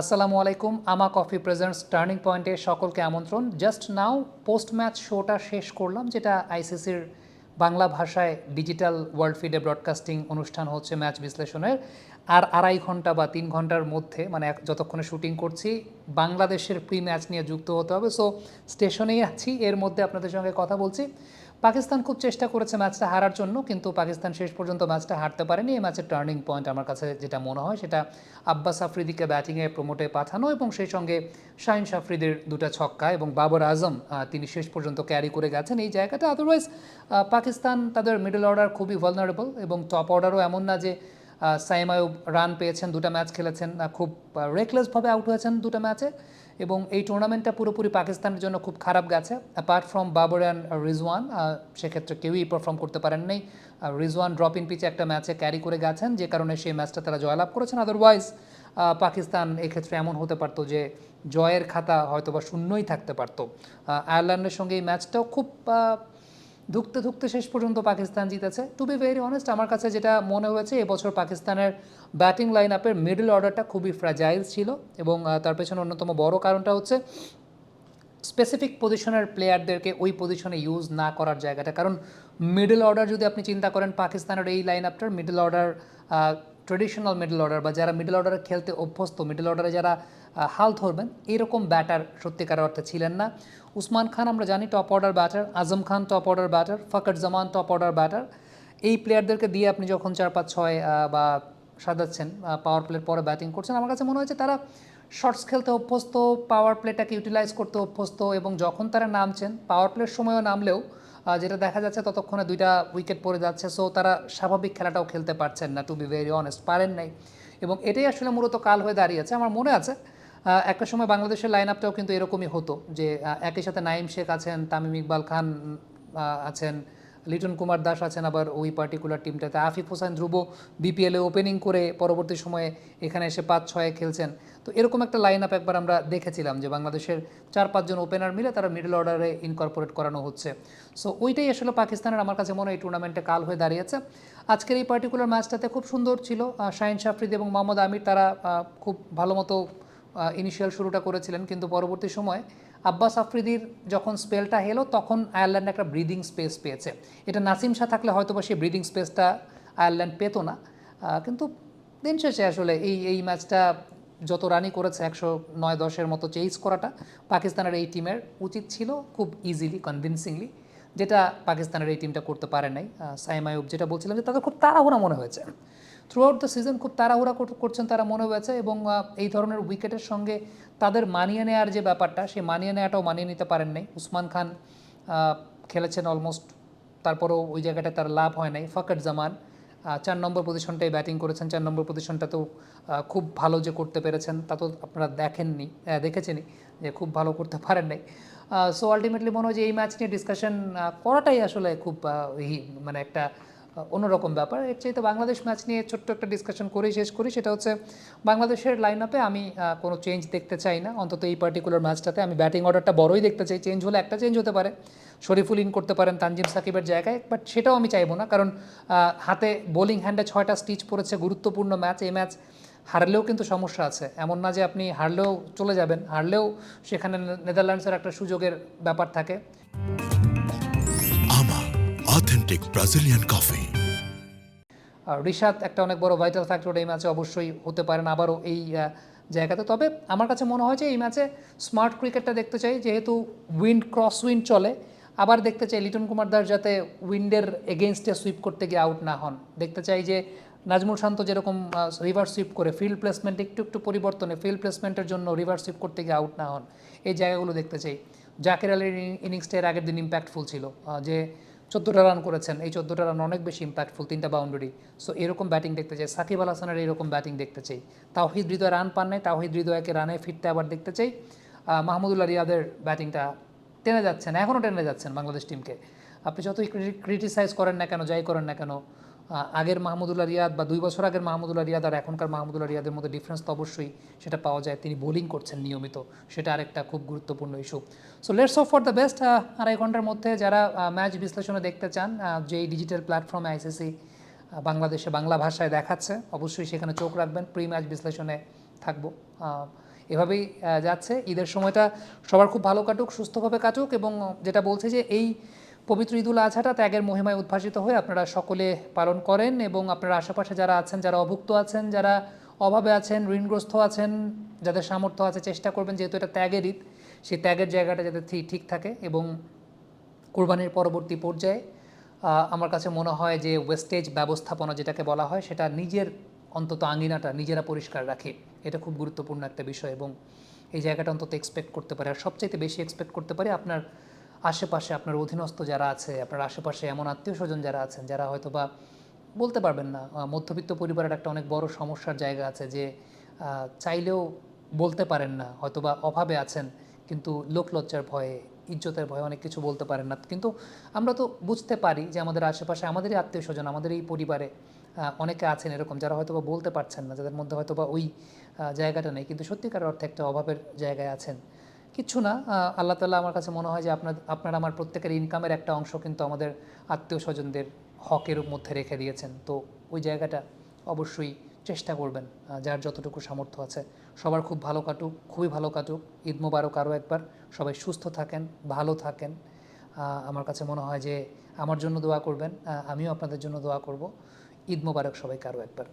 আসসালামু আলাইকুম, আমা কফি প্রেজেন্টস টার্নিং পয়েন্টে সকলকে আমন্ত্রণ। জাস্ট নাও, পোস্ট ম্যাচ শোটা শেষ করলাম, যেটা আইসিসির বাংলা ভাষায় ডিজিটাল ওয়ার্ল্ড ফিডে ব্রডকাস্টিং অনুষ্ঠান হচ্ছে ম্যাচ বিশ্লেষণের। আর আড়াই ঘণ্টা বা তিন ঘণ্টার মধ্যে মানে যতক্ষণে শুটিং করছি, বাংলাদেশের প্রি ম্যাচ নিয়ে যুক্ত হতে হবে। সো স্টেশনেই আছি, এর মধ্যে আপনাদের সঙ্গে কথা বলছি। পাকিস্তান খুব চেষ্টা করেছে ম্যাচটা হারার জন্য, কিন্তু পাকিস্তান শেষ পর্যন্ত ম্যাচটা হারতে পারেনি। এই ম্যাচের টার্নিং পয়েন্ট আমার কাছে যেটা মনে হয়, সেটা আব্বাস আফ্রিদিকে ব্যাটিংয়ে প্রমোটে পাঠানো এবং সেই সঙ্গে শাহিন সাফরিদের দুটো ছক্কা এবং বাবর আজম তিনি শেষ পর্যন্ত ক্যারি করে গেছেন। এই জায়গাটা আদারওয়াইজ পাকিস্তান তাদের মিডল অর্ডার খুবই ভালনারেবল এবং টপ অর্ডারও এমন না যে সাইম রান পেয়েছেন, দুটো ম্যাচ খেলেছেন খুব রেকলেসভাবে আউট হয়েছেন দুটো ম্যাচে। এবং এই টুর্নামেন্টটা পুরোপুরি পাকিস্তানের জন্য খুব খারাপ গেছে। Apart from Babar and Rizwan সেক্ষেত্রে কেউই পারফর্ম করতে পারেন নাই রিজওয়ান ড্রপ ইন পিচে একটা ম্যাচে ক্যারি করে গেছেন, যে কারণে সেই ম্যাচটা তারা জয়লাভ করেছেন। আদারওয়াইজ পাকিস্তান এক্ষেত্রে এমন হতে পারতো যে জয়ের খাতা হয়তো বা শূন্যই থাকতে পারতো। আয়ারল্যান্ডের সঙ্গে এই ম্যাচটাও খুব ধুকতে ধুকতে শেষ পর্যন্ত পাকিস্তান জিতেছে। টু বি ভেরি অনেস্ট আমার কাছে যেটা মনে হয়েছে, এবছর পাকিস্তানের ব্যাটিং লাইন আপের মিডল অর্ডারটা খুবই ফ্র্যাজাইল ছিল এবং তার পেছনে অন্যতম বড় কারণটা হচ্ছে স্পেসিফিক পজিশনের প্লেয়ারদেরকে ওই পজিশনে ইউজ না করার জায়গাটা। কারণ মিডল অর্ডার যদি আপনি চিন্তা করেন, পাকিস্তানের এই line আপটার middle order traditional middle order বা যারা মিডল অর্ডারে খেলতে অভ্যস্ত মিডল অর্ডারে যারা হাল ধরবেন। এরকম ব্যাটার সত্যিকার অর্থে ছিলেন না। উসমান খান আমরা জানি top order batter Azam Khan top order batter Fakhar Zaman top order batter এই প্লেয়ারদেরকে দিয়ে আপনি যখন চার পাঁচ ছয় বা সাজাচ্ছেন পাওয়ার প্লের পরে ব্যাটিং করছেন, আমার কাছে মনে হয়েছে তারা শর্টস খেলতে অভ্যস্ত পাওয়ার প্লেটাকে ইউটিলাইজ করতে অভ্যস্ত এবং যখন তারা নামছেন পাওয়ার প্লের সময়ও নামলেও যেটা দেখা যাচ্ছে ততক্ষণে দুইটা উইকেট পড়ে যাচ্ছে সো তারা স্বাভাবিক খেলাটাও খেলতে পারছেন না টু বি ভেরি অনেস্ট পারেন নাই। এবং এটাই আসলে মূলত কাল হয়ে দাঁড়িয়েছে আমার মনে আছে একটা সময় বাংলাদেশের লাইন আপটাও কিন্তু এরকমই হতো যে একই সাথে নাইম শেখ আছেন, তামিম ইকবাল খান আছেন, লিটন কুমার দাস আছেন আবার ওই পার্টিকুলার টিমটাতে আফিফ হোসেন ধ্রুব বিপিএলে ওপেনিং করে পরবর্তী সময়ে এখানে এসে পাঁচ ছয়ে খেলছেন। তো এরকম একটা লাইন আপ একবার আমরা দেখেছিলাম যে, বাংলাদেশের চার পাঁচজন ওপেনার মিলে তারা মিডল অর্ডারে ইনকর্পোরেট করানো হচ্ছে। সো ওইটাই আসলে পাকিস্তানের আমার কাছে মনে হয় এই টুর্নামেন্টে কাল হয়ে দাঁড়িয়েছে। আজকের এই পার্টিকুলার ম্যাচটাতে খুব সুন্দর ছিল। শাহিন শাফরিদ এবং মোহাম্মদ আমির তারা খুব ভালো মতো ইনিশিয়াল শুরুটা করেছিলেন কিন্তু পরবর্তী সময় আব্বাস আফ্রিদির যখন স্পেলটা হেলো তখন আয়ারল্যান্ড একটা ব্রিদিং স্পেস পেয়েছে। এটা নাসিম শাহ থাকলে হয়তো বা সেই ব্রিদিং স্পেসটা আয়ারল্যান্ড পেত না। কিন্তু দিন শেষে আসলে এই এই ম্যাচটা যত রানই করেছে একশো নয় দশের মতো চেইজ করাটা পাকিস্তানের এই টিমের উচিত ছিল খুব ইজিলি কনভিনসিংলি যেটা পাকিস্তানের এই টিমটা করতে পারে নাই। আহ, সাইম যেটা বলছিলাম যে তাদের খুব তাড়াহুড়া মনে হয়েছে। থ্রু আউট দ্য সিজন খুব তাড়াহুড়া করছেন তারা মনে হয়েছে এবং এই ধরনের উইকেটের সঙ্গে তাদের মানিয়ে নেওয়ার যে ব্যাপারটা, সেই মানিয়ে নেওয়াটাও মানিয়ে নিতে পারেন নাই। উসমান খান খেলেছেন অলমোস্ট তারপরেও ওই জায়গাটায় তার লাভ হয় নাই। ফকর জামান চার নম্বর পজিশনটাই ব্যাটিং করেছেন, চার নম্বর পজিশনটাতেও খুব ভালো যে করতে পেরেছেন, তা তো আপনারা দেখেননি দেখেছেনই যে খুব ভালো করতে পারেন নাই। সো আলটিমেটলি মনে হয় যে এই ম্যাচ নিয়ে ডিসকাশন করাটাই আসলে খুব মানে একটা অন্যরকম ব্যাপার। এর চাইতে বাংলাদেশ ম্যাচ নিয়ে ছোট্ট একটা ডিসকাশন করেই শেষ করি। সেটা হচ্ছে বাংলাদেশের লাইন আপে আমি কোনো চেঞ্জ দেখতে চাই না। অন্তত এই পার্টিকুলার ম্যাচটাতে আমি ব্যাটিং অর্ডারটা বড়ই দেখতে চাই। চেঞ্জ হলে একটা চেঞ্জ হতে পারে। শরীফুল ইন করতে পারেন তানজিম সাকিবের জায়গায়। বাট সেটাও আমি চাইব না। কারণ হাতে বোলিং হ্যান্ডে ছয়টা স্টিচ পড়েছে, গুরুত্বপূর্ণ ম্যাচ এই ম্যাচ হারলেও কিন্তু সমস্যা আছে। এমন না যে আপনি হারলেও চলে যাবেন। হারলেও সেখানে নেদারল্যান্ডসের একটা সুযোগের ব্যাপার থাকে। অথেন্টিক ব্রাজিলিয়ান কফি রিশাদ, একটা অনেক বড় ভাইটাল ফ্যাক্টর এই ম্যাচে অবশ্যই হতে পারেন আবারও এই জায়গাতে। তবে আমার কাছে মনে হয় যে এই ম্যাচে স্মার্ট ক্রিকেটটা দেখতে চাই, যেহেতু উইন্ড ক্রস উইন্ড চলে, আবার দেখতে চাই লিটন কুমার দাস যাতে উইন্ডের এগেনস্টে সুইপ করতে গিয়ে আউট না হন। দেখতে চাই যে নাজমুল শান্ত যেরকম রিভার সুইপ করে ফিল্ড প্লেসমেন্ট একটু একটু পরিবর্তনে ফিল্ড প্লেসমেন্টের জন্য রিভার সুইপ করতে গিয়ে আউট না হন। এই জায়গাগুলো দেখতে চাই। জাকির আলীর ইনিংসটা এর আগের দিন ইম্প্যাক্টফুল ছিল যে চোদ্দোটা রান করেছেন। এই চোদ্দোটা রান অনেক বেশি ইম্প্যাক্টফুল তিনটা বাউন্ডারি সো এরকম ব্যাটিং দেখতে চাই। সাকিব আল হাসানের এরকম ব্যাটিং দেখতে চাই। তাওহিদ হৃদয় রান পান নাই। তাওহিদ হৃদয়কে রানে ফিরতে আবার দেখতে চাই। মাহমুদুল্লাহ রিয়াদের ব্যাটিংটা টেনে যাচ্ছেন এখনও টেনে যাচ্ছেন বাংলাদেশ টিমকে আপনি যতই ক্রিটিসাইজ করেন না কেন, যাই করেন না কেন আগের মাহমুদুল্লাহ রিয়াদ বা দুই বছর আগের মাহমুদুল্লাহ রিয়াদ আর এখনকার মাহমুদুল্লাহ রিয়াদের মধ্যে ডিফারেন্স তো অবশ্যই সেটা পাওয়া যায়। তিনি বোলিং করছেন নিয়মিত। সেটা আরেকটা খুব গুরুত্বপূর্ণ issue so let's hope for the best আড়াই ঘণ্টার মধ্যে যারা ম্যাচ বিশ্লেষণে দেখতে চান যেই ডিজিটাল প্ল্যাটফর্মে আইসিসি বাংলাদেশে বাংলা ভাষায় দেখাচ্ছে, অবশ্যই সেখানে চোখ রাখবেন প্রি ম্যাচ বিশ্লেষণে থাকব। এভাবেই যাচ্ছে। ঈদের সময়টা সবার খুব ভালো কাটুক, সুস্থভাবে কাটুক এবং যেটা বলছে যে এই পবিত্র ঈদুল আজহাটা ত্যাগের মহিমায় উদ্ভাসিত হয়ে আপনারা সকলে পালন করেন এবং আপনার আশেপাশে যারা আছেন, যারা অভুক্ত আছেন, যারা অভাবে আছেন, ঋণগ্রস্ত আছেন, যাদের সামর্থ্য আছে চেষ্টা করবেন, যেহেতু এটা ত্যাগের ঈদ, সেই ত্যাগের জায়গাটা যাতে ঠিক- থাকে এবং কোরবানির পরবর্তী পর্যায়ে আমার কাছে মনে হয় যে ওয়েস্টেজ ব্যবস্থাপনা যেটাকে বলা হয়, সেটা নিজের অন্তত আঙিনাটা নিজেরা পরিষ্কার রাখে। এটা খুব গুরুত্বপূর্ণ একটা বিষয় এবং এই জায়গাটা অন্তত এক্সপেক্ট করতে পারে। আর সবচাইতে বেশি এক্সপেক্ট করতে পারে আপনার আশেপাশে আপনার অধীনস্থ যারা আছে, আপনার আশেপাশে এমন আত্মীয় স্বজন যারা আছেন, যারা হয়তো বা বলতে পারবেন না মধ্যবিত্ত পরিবারের একটা অনেক বড় সমস্যার জায়গা আছে যে চাইলেও বলতে পারেন না, হয়তোবা অভাবে আছেন, কিন্তু লোকলজ্জার ভয়ে, ইজ্জতের ভয়ে অনেক কিছু বলতে পারেন না। কিন্তু আমরা তো বুঝতে পারি যে আমাদের আশেপাশে আমাদেরই আত্মীয় স্বজন আমাদের এই পরিবারে অনেকে আছেন এরকম যারা হয়তো বা বলতে পারছেন না, যাদের মধ্যে হয়তো বা ওই জায়গাটা নেই। কিন্তু সত্যিকার অর্থে একটা অভাবের জায়গায় আছেন। কিচ্ছু না আল্লাহ তাল্লাহ আমার কাছে মনে হয় যে আপনার, আপনারা আমার প্রত্যেকের ইনকামের একটা অংশ কিন্তু আমাদের আত্মীয় স্বজনদের হকের মধ্যে রেখে দিয়েছেন। তো ওই জায়গাটা অবশ্যই চেষ্টা করবেন যার যতটুকু সামর্থ্য আছে। সবার খুব ভালো কাটুক, খুবই ভালো কাটুক। ঈদ মোবারক আরও একবার। সবাই সুস্থ থাকেন, ভালো থাকেন। আমার কাছে মনে হয় যে আমার জন্য দোয়া করবেন আমিও আপনাদের জন্য দোয়া করব। ঈদ মোবারক সবাইকে আরও একবার।